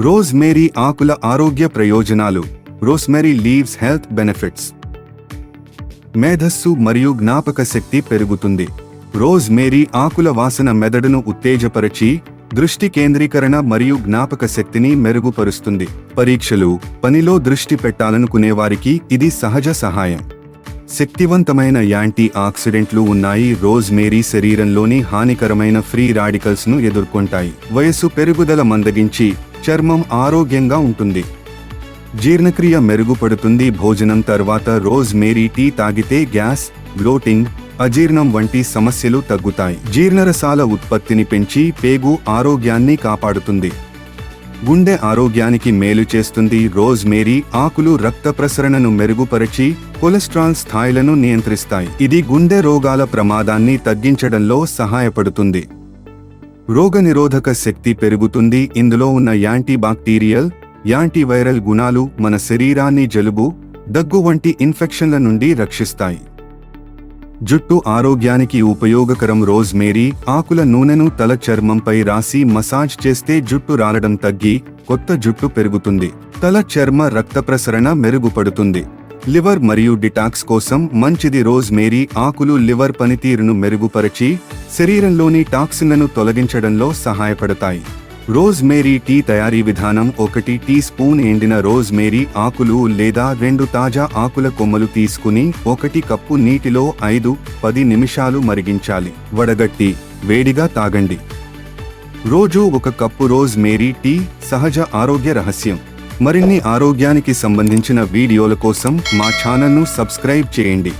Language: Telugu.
రోజ్ మేరీ ఆకుల ఆరోగ్య ప్రయోజనాలు. Rosemary leaves health benefits. మేధస్సు మరియు జ్ఞాపక శక్తి పెరుగుతుంది. రోజ్ మేరీ ఆకుల వాసన మెదడును ఉత్తేజపరచి దృష్టి కేంద్రీకరణ మరియు జ్ఞాపక శక్తిని మెరుగుపరుస్తుంది. పరీక్షలు పనిలో దృష్టి పెట్టాలనుకునే వారికి ఇది సహజ సహాయం. శక్తివంతమైన యాంటీ ఆక్సిడెంట్లు ఉన్నాయి. రోజ్ మేరీ శరీరంలోని హానికరమైన ఫ్రీ రాడికల్స్ను ఎదుర్కొంటాయి. వయస్సు పెరుగుదల మందగించి చర్మం ఆరోగ్యంగా ఉంటుంది. జీర్ణక్రియ మెరుగుపడుతుంది. భోజనం తర్వాత రోజ్ మేరీ టీ తాగితే గ్యాస్ బ్లోటింగ్ అజీర్ణం వంటి సమస్యలు తగ్గుతాయి. జీర్ణరసాల ఉత్పత్తిని పెంచి పేగు ఆరోగ్యాన్ని కాపాడుతుంది. గుండె ఆరోగ్యానికి మేలు చేస్తుంది. రోజ్ మేరీ ఆకులు రక్త ప్రసరణను మెరుగుపరిచి కొలెస్ట్రాల్ స్థాయిలను నియంత్రిస్తాయి. ఇది గుండె రోగాల ప్రమాదాన్ని తగ్గించడంలో సహాయపడుతుంది. రోగనిరోధక శక్తి పెరుగుతుంది. ఇందులో ఉన్న యాంటీబాక్టీరియల్ యాంటీవైరల్ గుణాలు మన శరీరాన్ని జలుబు దగ్గు వంటి ఇన్ఫెక్షన్ల నుండి రక్షిస్తాయి. జుట్టు ఆరోగ్యానికి ఉపయోగకరం రోజ్ మేరీ ఆకుల నూనెను తల చర్మంపై రాసి మసాజ్ చేస్తే జుట్టు రాలడం తగ్గి కొత్త జుట్టు పెరుగుతుంది. తల చర్మ రక్త ప్రసరణ మెరుగుపడుతుంది. లివర్ మరియు డిటాక్స్ కోసం మంచిది రోజ్ మేరీ ఆకులు లివర్ పనితీరును మెరుగుపరచి శరీరంలోని టాక్సిన్లను తొలగించడంలో సహాయపడతాయి. రోజ్ మేరీ టీ తయారీ విధానం ఒకటి టీ స్పూన్ ఎండిన రోజ్ మేరీ ఆకులు లేదా రెండు తాజా ఆకుల కొమ్మలు తీసుకుని ఒకటి కప్పు నీటిలో ఐదు పది నిమిషాలు మరిగించాలి. వడగట్టి వేడిగా తాగండి. రోజు ఒక కప్పు రోజ్ మేరీ టీ సహజ ఆరోగ్య రహస్యం. మరిన్ని ఆరోగ్యానికి సంబంధించిన వీడియోల కోసం మా ఛానల్ను సబ్స్క్రైబ్ చేయండి.